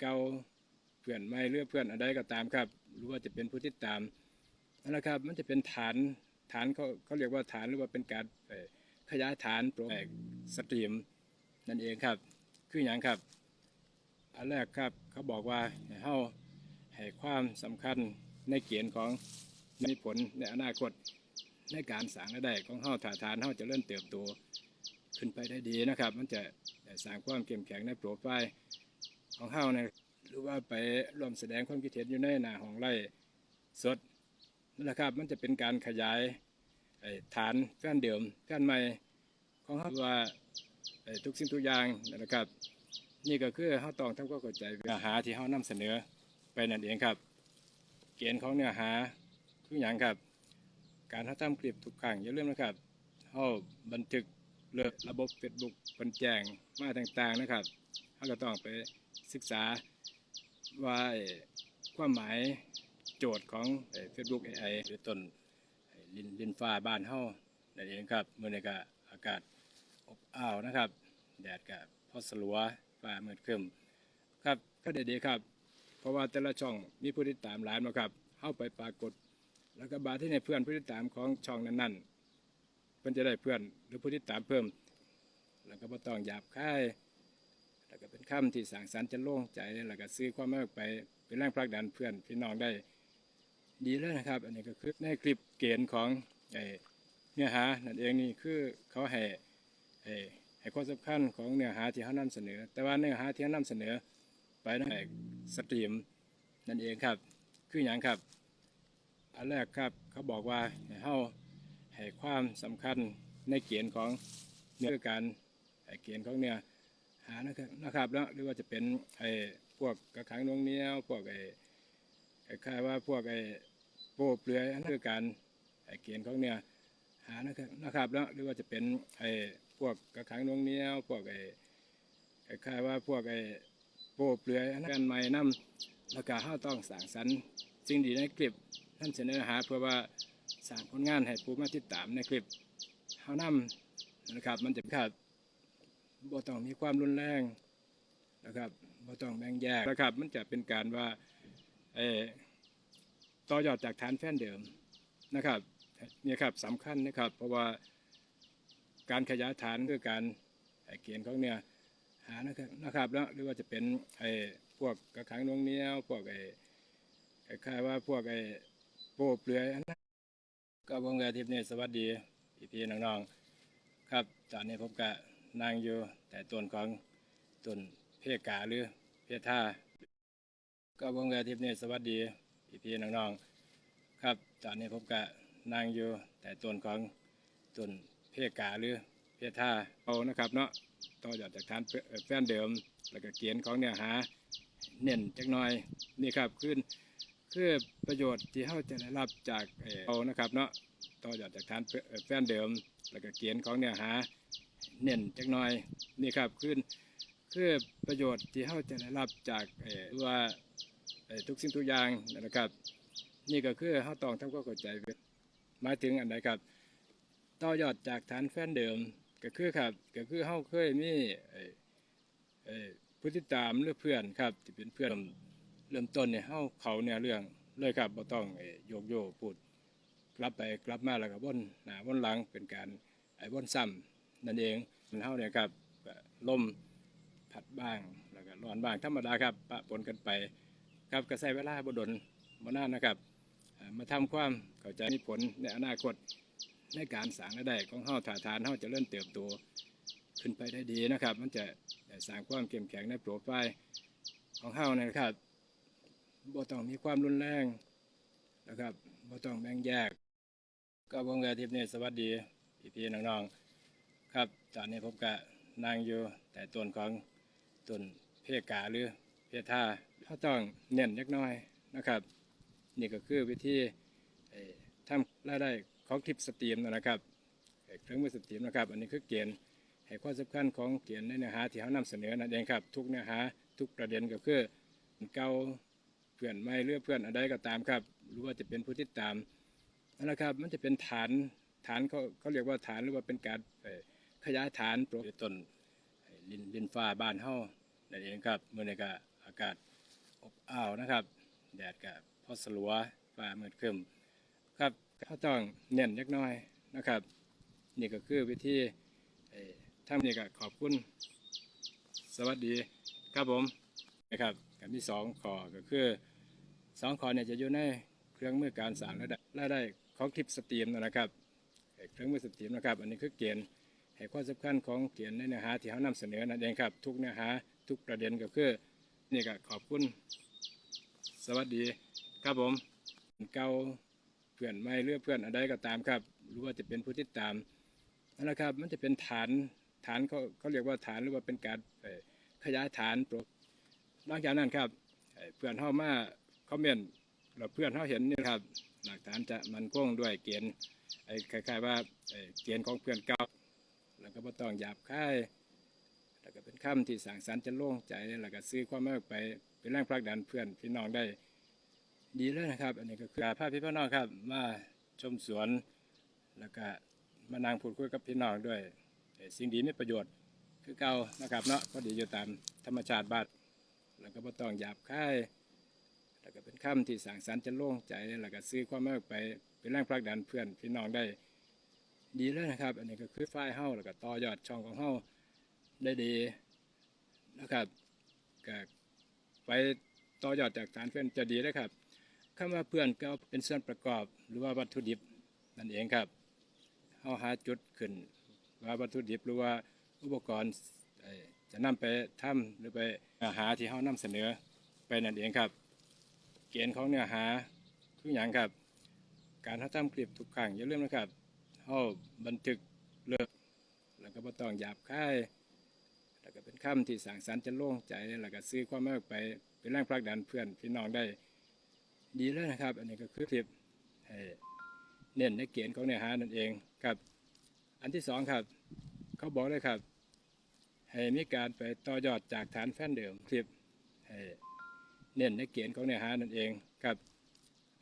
เก่าเพื่อนใหม่หรือเพื่อนอะไรก็ตามครับ หรือว่าจะเป็นผู้ติดตามนั่นแหละครับ มันจะเป็นฐานฐานเขาเขาเรียกว่าฐานหรือว่าเป็นการขยายฐานโปรสตรีมนั่นเองครับ คืออย่างครับ อันแรกครับเขาบอกว่าให้เฮาให้ความสำคัญในเกียรของมีผลในอนาคตในการสร้างรายได้ของเฮาถ้าฐานเฮาจะเริ่มเติบโตขึ้นไปได้ดีนะครับ มันจะสร้างความเข้มแข็งในโปรไฟล์ ของเฮาในหรือว่าไปร่วมแสดงความคิดเห็นอยู่ในหน้าของไร่สดนั่นแหละครับมันจะเป็นการขยายฐานแฟนเดิมแฟนใหม่ของเฮาว่าทุกสิ่งทุกอย่างนั่นแหละครับ นี่ก็คือเฮาต้องทำความเข้าใจเนื้อหาที่เฮานำเสนอไปนั่นเองครับ เกณฑ์ของเนื้อหาคืออย่างครับ การเฮาทำคลิปทุกครั้งอย่าลืมนะครับเฮาบันทึกเลือกระบบ Facebook เพิ่นแจงมาต่างๆนะครับ เฮาก็ต้องไปศึกษาว่าความหมายโจทย์ของไอ้ Facebook AI หรือต้นลินลินฟ้าบ้านเฮานั่นเองครับเมื้อนี้ก็อากาศอบอ้าวนะครับ แดดก็พอสลัวฟ้ามืดครึ้มครับก็ได้ดีครับ เพราะว่าแต่ละช่องมีผู้ติดตามหลายมาครับเข้าไปปรากฏ แล้วก็บาที่ในเพื่อนผู้ติดตามของช่องนั้นๆเพื่อนจะได้เพื่อนหรือผู้ติดตามเพิ่ม แล้วก็บ่ต้องหยาบคาย แล้วก็เป็นคำที่สร้างสรรค์จะโล่งใจแล้วก็ซื้อความมากไปเป็นแรงผลักดันเพื่อนพี่น้องได้ดีเลยนะครับ อันนี้ก็คือในคลิปเกณฑ์ของไอ้เนื้อหานั่นเองนี่คือเขาให้ไอ้ให้ความสำคัญของเนื้อหาที่เขานำเสนอ แต่ว่าเนื้อหาที่เขานำเสนอไปในสตรีมนั่นเองครับ คืออย่างครับ อันแรกครับเขาบอกว่าให้เขาให้ความสำคัญในเกียรของเนื้อการเกียรของเนื้อ หานะครับนะครับแล้วหรือว่าจะเป็นไอ้พวกกระขังนวงเหนียวพวกไอ้ไอ้ค่ายว่าพวกไอ้โปเปลือยอันนั้นคือการไอ้เกียรของเนื้อหานะครับนะครับแล้วหรือว่าจะเป็นไอ้พวกกระขังนวงเหนียวพวกไอ้ไอ้ค่ายว่าพวกไอ้โปเปลือยอันนั้นใหม่นํแล้วก็เฮาต้องสร้างสรรสิ่งดีในคลิปท่านเสนอหาเพื่อว่าสร้างผลงานให้ผู้มาติดตามในคลิปเฮานำนะครับมันจะขาด บ่ต้องมีความรุนแรงนะครับบ่ต้องแบ่งแยกนะครับ มันจะเป็นการว่าเออต่อยอดจากฐานแฟนเดิมนะครับเนี่ยครับสำคัญนะครับ เพราะว่าการขยายฐานคือการไอเกียนของเนี่ยหานะครับนะครับแล้วหรือว่าจะเป็นไอ้พวกกระขังนวงเหนียวพวกไอ้ไอ้ค่ายว่าพวกไอ้โปเปลือยนนั้นก็วงเวทิพย์เนี่ยสวัสดีพี่พี่ๆน้องๆครับตอนนี้ผมก็ นั่งอยู่ แต่ต้นของต้นเพกาหรือเพท่าก็วงเวทิพย์เนี่ยสวัสดีพี่พี่น้องๆครับ ตอนนี้ผมก็นั่งอยู่ แต่ต้นของต้นเพกาหรือเพท่าเอานะครับเนาะต่อจากฐานแฟนเดิม แล้วก็เกียนของเนื้อหาเน้นจักหน่อยนี่ครับคือคือประโยชน์ที่เราจะได้รับจากเอานะครับเนาะต่อจากฐานแฟนเดิม แล้วก็เกียนของเนื้อหา เน้นจักหน่อยนี่ครับคือคือประโยชน์ที่เราจะได้รับจากเอ่อว่าเอ่อทุกสิ่งทุกอย่างนะครับ นี่ก็คือเขาต้องทำความเข้าใจมาถึงอันใดครับต่อยอดจากฐานแฟนเดิมก็คือครับก็คือเขาเคยมีผู้ติดตามหรือเพื่อนครับที่เป็นเพื่อนเริ่มต้นเนี่ยเขาเขาเนี่ยเรื่องเลยครับบ่ต้องโยกโยกพูดกลับไปกลับมาแล้วก็วนหน้าวนหลังเป็นการไอ้วนซ้ำ นั่นเองมันเฮาเนี่ยครับก็ลมพัดบ้างแล้วก็ร้อนบ้างธรรมดาครับปะปนกันไปครับก็ใช้เวลาบ่ดนบ่นานะครับ มาทำความเข้าใจมีผลในอนาคตในการสร้างรายได้ของเฮาถ้าฐานเฮาจะเริ่มเติบโตขึ้นไปได้ดีนะครับ มันจะสร้างความเข้มแข็งในโปรไฟล์ของเฮานะครับบ่ต้องมีความรุนแรงนะครับบ่ต้องแบ่งแยก ก็วงเวทิพย์นี่สวัสดีพี่ๆน้องๆ ครับ ตอนนี้ผมก็นั่งอยู่แต่ต้นของต้นเพกาหรือเพท่าเขาต้องเน้นเล็กน้อยนะครับ นี่ก็คือวิธีทำรายได้ของคลิปสตรีมนะครับเอ่อเครื่องมือสตรีมนะครับ อันนี้คือเกณฑ์ให้ความสำคัญของเกณฑ์ในเนื้อหาที่เขานำเสนอนั่นเองครับ ทุกเนื้อหาทุกประเด็นก็คือเก่าเพื่อนไม่หรือเพื่อนอะไรก็ตามครับหรือว่าจะเป็นผู้ติดตามนั่นแหละครับ มันจะเป็นฐานฐานเขาเขาเรียกว่าฐานหรือว่าเป็นการ ขยายฐานโปรต้นลินลินฟ้าบ้านเฮานั่นเองครับเมื่อนี้ก็อากาศอบอ้าวนะครับ แดดกับพอสลัวฟ้ามืดครึ้มครับเขาต้องเน้นเล็กน้อยนะครับ นี่ก็คือวิธีทำนี่ก็ขอบคุณ สวัสดีครับผมนะครับกับมีสองขอก็คือสองขอเนี่ยจะอยู่ในเครื่องมือการสางรายได้รายได้ของคลิปสตรีมนะครับเอ่อเครื่องมือสตรีมนะครับ อันนี้คือเกณฑ์ ให้ความสำคัญของเกณฑ์ในเนื้อหาที่เขานำเสนอนั่นเองครับ ทุกเนื้อหาทุกประเด็นก็คือนี่ก็ขอบคุณ สวัสดีครับผมเก่าเพื่อนไม่เรือเพื่อนอะไรก็ตามครับหรือว่าจะเป็นผู้ติดตามนั่นแหละครับมันจะเป็นฐานฐานเขาเขาเรียกว่าฐานหรือว่าเป็นการขยายฐานโปรนอกจากนั้นครับเพื่อนเข้ามาคอมเมนต์เราเพื่อนเขาเห็นนี่ครับ หลักฐานจะมันคงด้วยเกณฑ์ไอ้คล้ายๆว่าเอ่อเกณฑ์ของเพื่อนเก่า แล้วก็บ่ต้องหยาบคายแล้วก็เป็นคำที่สั่งสรรค์จะโล่งใจ แล้วก็ซื้อความมากไปเป็นแรงผลักดันเพื่อนพี่น้องได้ ดีเลยนะครับ อันนี้ก็คือภาพพี่พี่น้องครับ มาชมสวน แล้วก็มานั่งพูดคุยกับพี่น้องด้วยสิ่งดีมีประโยชน์ คือเก่านะครับเนาะก็ดีอยู่ตามธรรมชาติบ้านแล้วก็บ่ต้องหยาบคายแล้วก็เป็นคำที่สั่งสรรค์จะโล่งใจ แล้วก็ซื้อความมากไปเป็นแรงผลักดันเพื่อนพี่น้องได้ ดีเลยนะครับ อันนี้ก็คือฝ้ายเฮ้าแล้วก็ต่อยอดช่องของเฮ้าได้ดีนะครับก็ไปต่อยอดจากฐานเพื่อนจะดีนะครับคำว่าเพื่อนก็เป็นส่วนประกอบหรือว่าวัตถุดิบนั่นเองครับเอาหาจุดขึ้นว่าวัตถุดิบหรือว่าอุปกรณ์จะนำไปทำหรือไปหาที่เขานำเสนอไปนั่นเองครับ เกณฑ์ของเนื้อหาคืออย่างครับ การเขาทำคลิปทุกครั้งอย่าลืมนะครับ เขาบันทึกเลิกแล้วก็บ่ต้องหยาบคายแล้วก็เป็นคำที่สั่งสรรค์จะโล่งใจ แล้วก็ซื้อความมากไปเป็นแรงผลักดันเพื่อนพี่น้องได้ดีเลยนะครับ อันนี้ก็คือคลิปเน้นในเกณฑ์ของเนื้อหานั่นเองครับ อันที่สองครับ เขาบอกเลยครับ ให้มีการไปต่อยอดจากฐานแฟนเดิมคลิปเน้นในเกณฑ์ของเนื้อหานั่นเองครับ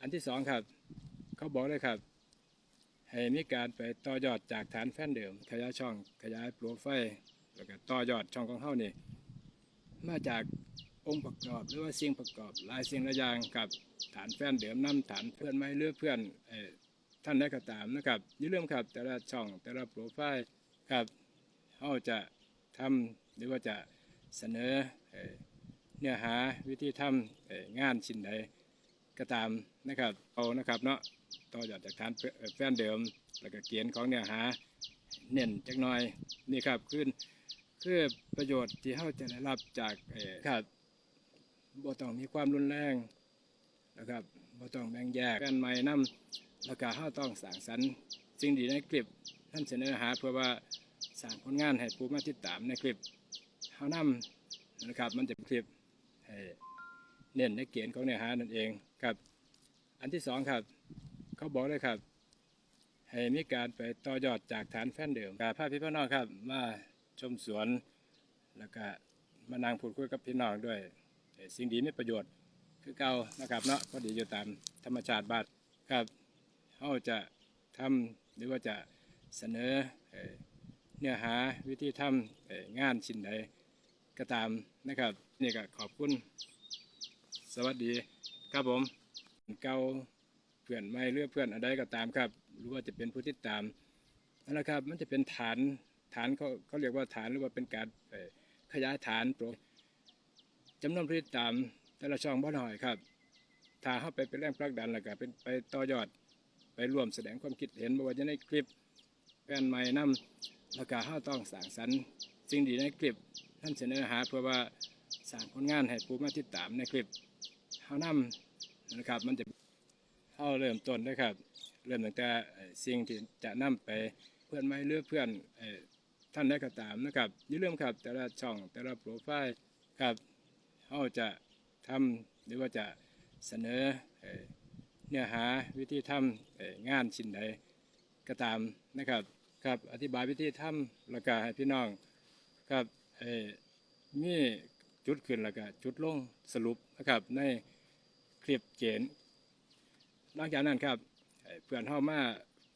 อันที่สองครับ เขาบอกเลยครับ ให้มีการไปต่อยอดจากฐานแฟนเดิม ขยายช่องขยายโปรไฟล์แล้วก็ต่อยอดช่องของเขานี่มาจากองค์ประกอบหรือว่าสิ่งประกอบหลายสิ่งหลายอย่างกับฐานแฟนเดิมน้ำฐานเพื่อนไม่หรือเพื่อนอท่านได้ก็ตามนะครับอย่าลืมครับ แต่ละช่องแต่ละโปรไฟล์ครับเขาจะทำหรือว่าจะเสนอเนื้อหาวิธีทำงานชิ้นใด ก็ตามนะครับเอานะครับเนาะต่อยอดจากฐานแฟนเดิม แล้วก็เกียนของเนื้อหาเน้นจักหน่อยนี่ครับคือคือประโยชน์ที่เขาจะได้รับจากครับบ่ต้องมีความรุนแรงนะครับบ่ต้องแบ่งแยกกันใหม่นํแล้วก็เขาต้องสร้างสรรค์สิ่งดีในคลิปนั่นเสนอหาเพื่อว่าสร้างผลงานให้ผู้มาติดตามในคลิปเขานํนะครับมันจะเป็นคลิปให้ เน้นในเกณฑ์ของเนื้อหานั่นเองครับ อันที่สองครับ เขาบอกเลยครับ ให้มีการไปต่อยอดจากฐานแฟนเดิมกับภาพพี่น้องครับมาชมสวน แล้วก็มานั่งพูดคุยกับพี่น้องด้วยสิ่งดีมีประโยชน์ คือเก่านะครับเนาะก็ดีอยู่ตามธรรมชาติบานครับเขาจะทำหรือว่าจะเสนอเนื้อหาวิธีทำงานชิ้นใดก็ตามนะครับนี่ก็ขอบคุณ สวัสดีครับผมเก่าเพื่อนไม่เรือเพื่อนอะไรก็ตามครับหรือว่าจะเป็นผู้ติดตามนั่นแหละครับมันจะเป็นฐานฐานเขาเขาเรียกว่าฐานหรือว่าเป็นการขยายฐานโปรจำนวนผู้ติดตามแต่ละช่องบ่น้อยครับถ้าเข้าไปเป็นแรงผลักดันแล้วก็เป็นไปต่อยอดไปร่วมแสดงความคิดเห็นบ่ว่าจะในคลิปแฟนใหม่นํแล้วก็เขาต้องสร้างสรรค์สิ่งดีในคลิปนั่นเสนอหาเพื่อว่า สร้างผลงานให้ผู้มาติดตามในคลิปเขานํนะครับ มันจะเข้าเริ่มต้นด้วยครับ เริ่มตั้งแต่สิ่งที่จะนำไปเพื่อนไม่หรือเพื่อนท่านได้ก็ตามนะครับอย่าลืมครับ แต่ละช่องแต่ละโปรไฟล์ครับเขาจะทำหรือว่าจะเสนอเนื้อหาวิธีทำงานชิ้นใดก็ตามนะครับครับ อธิบายวิธีทำแล้วก็ให้พี่น้องครับเอ่อมี จุดขึ้นแล้วก็จุดลงสรุปนะครับในคลิปเกณฑ์หลังจากนั้นครับเพื่อนเข้ามา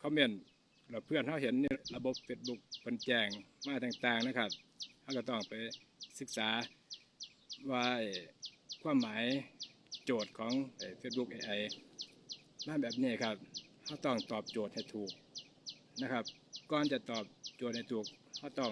คอมเมนต์แล้วเพื่อนเขาเห็นในระบบเฟซบุ๊กเป็นแจงมาต่างๆนะครับเขาก็ต้องไปศึกษาว่าความหมายโจทย์ของเฟซบุ๊ก AI มาแบบนี้ครับเขาต้องตอบโจทย์ให้ถูกนะครับ ก่อนจะตอบโจทย์ให้ถูกเขาต้อง